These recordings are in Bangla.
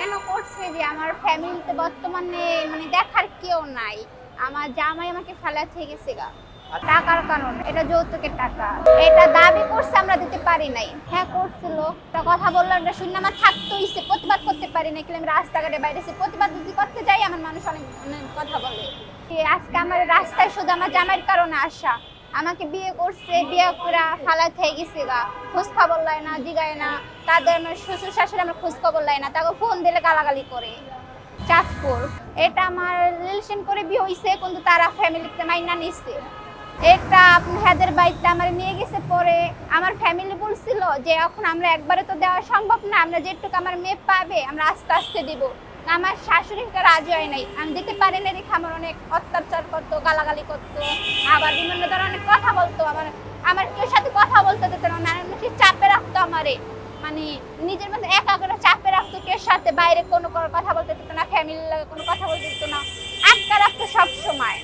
কেন করছে যে আমার ফ্যামিলিতে বর্তমানে মানে দেখার কেউ নাই? আমার জামাই আমাকে ফেলাতে গেছে গা। টাকার কারণে। এটা যৌতুকের টাকা। এটা দাবি করছে, আমরা দিতে পারি নাই। হ্যাঁ করছিল একটা কথা বললাম, এটা শুনে আমার থাকতে হইছে, প্রতিবাদ করতে পারি না কিন্তু আমি রাস্তাঘাটে বাইরেছি। প্রতিবাদ যদি করতে যাই, আমার মানুষ অনেক কথা বলে। আজকে আমার রাস্তায় শুধু আমার জামাইয়ের কারণে আসা। আমাকে বিয়ে করছে, বিয়ে করে ফালাত হয়ে গেছে গা। খোঁজ খবর লয় না, জিগায় না। তাদের আমার শ্বশুর শাশুড়ি আমার খোঁজ খবর লয় না। তাকে ফোন দিলে গালাগালি করে। চাঁদপুর। এটা আমার রিলেশন করে বিয়ে হইছে, কিন্তু তারা ফ্যামিলিতে মাইনা নিচ্ছে এটা আপনাদের বাড়িতে আমার নিয়ে গেছে পরে আমার ফ্যামিলি বলছিল যে এখন আমরা একবারে তো দেওয়া সম্ভব না, আমরা যেটুকু আমার মেয়ে পাবে, আমরা আস্তে আস্তে দিব। আমার শাশুড়িকে রাজি হয় নাই। আমি দিতে পারি না দেখে আমার অনেক অত্যাচার করতো, গালাগালি করতো, আবার বিভিন্ন ধরনের কথা বলতো আমার আমার কেউ সাথে কথা বলতে দিত না মানুষ চাপে রাখতো আমারে। মানে নিজের মধ্যে একা করে চাপে রাখতো কেউ সাথে বাইরে কোনো কথা বলতে দিত না ফ্যামিলির লাগে কোনো কথা বলতে দিত না। আটকা রাখতো সব সময়।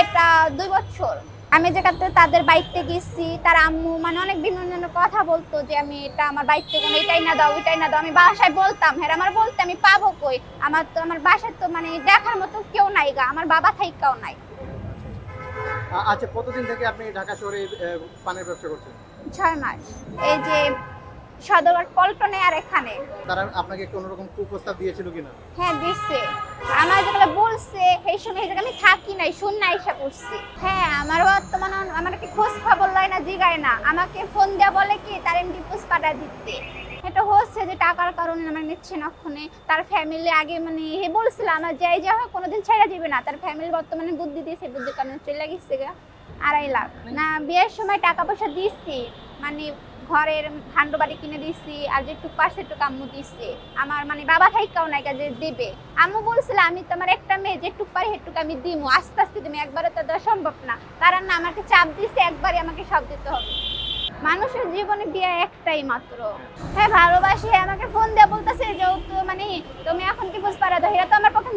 এটা দুই বছর। আমি যেটাতে তাদের বাড়িতে গেছি তার আম্মু মানে অনেক বিভিন্ন কথা বলতো যে আমি এটা আমার বাড়িতে কোনো এটাই না দাও ওইটাই না দাও। আমি বাসায় বলতাম হ্যাঁ আমার বলতে আমি পাবো কই? আমার তো আমার বাসায় তো মানে দেখার মতো কেউ নাই গা আমার বাবা থাইকাও নাই। আচ্ছা কতদিন থেকে আপনি ঢাকা শহরে পানের ব্যবসা করছেন? ছয় মাস। এই যে সদরঘাট পল্টনে আর এখানে। তারা আপনাকে কোনো রকম কুপ্রস্তাব দিয়েছিল কিনা? হ্যাঁ দিচ্ছে আমার যেগুলো বলছে সেই সময় এই আমি থাকি নাই শূন্য এসে করছি। হ্যাঁ আমার বর্তমানে আমাকে খোঁজ খবর লয় না জিগায় না। আমাকে ফোন দেওয়া বলে কি তার পোস্ট পাঠা দিতে। এটা হচ্ছে যে টাকার কারণে আমার নিচ্ছে না ওখানে তার ফ্যামিলি আগে মানে হে বলছিল আমার যাই যা হয় কোনোদিন ছেড়ে দিবে না। তার ফ্যামিলি বর্তমানে বুদ্ধি দিয়েছে বুদ্ধির কারণে চলে গেছে গা। আড়াই লাখ। না বিয়ের সময় টাকা পয়সা দিচ্ছি মানে ঘরের ভান্ড বাড়ি কিনে দিছি আর যেটুকু পাশে একটু আম্মু দিচ্ছে আমার মানে বাবা থাইকাও নাই কাজে দেবে। আম্মু বলছিল, আমি তোমার একটা মেয়ে, যেটুক পারি সেটুকু আমি দিমু। আস্তে আস্তে তুমি একবারে তো দেওয়া সম্ভব না। কারণ না, আমাকে চাপ দিচ্ছে একবারে আমাকে সব দিতে হবে। মানুষের জীবনে বিয়ে একটাই মাত্র। হ্যাঁ ভালোবাসি, আমাকে ফোন দিয়ে বলতেছে যেহেতু মানে তুমি এখন কি বুঝতে পারো? এটা তো আমার পক্ষে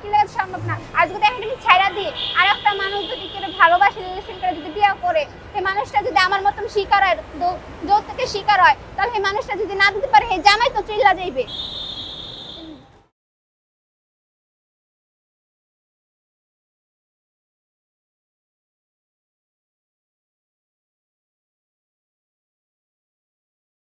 কি লাগে সম্ভব না। আর যদি আমি তুমি ছাইরা দিই আর একটা মানুষ যদি কেউ ভালোবাসে রিলেশন করে, যদি বিয়ে করে সেই মানুষটা যদি আমার মতন শিকার হয় যৌতুকে শিকার হয়, তাহলে সেই মানুষটা যদি না দিতে পারে হে জামাই তো চিল্লা যাইবে।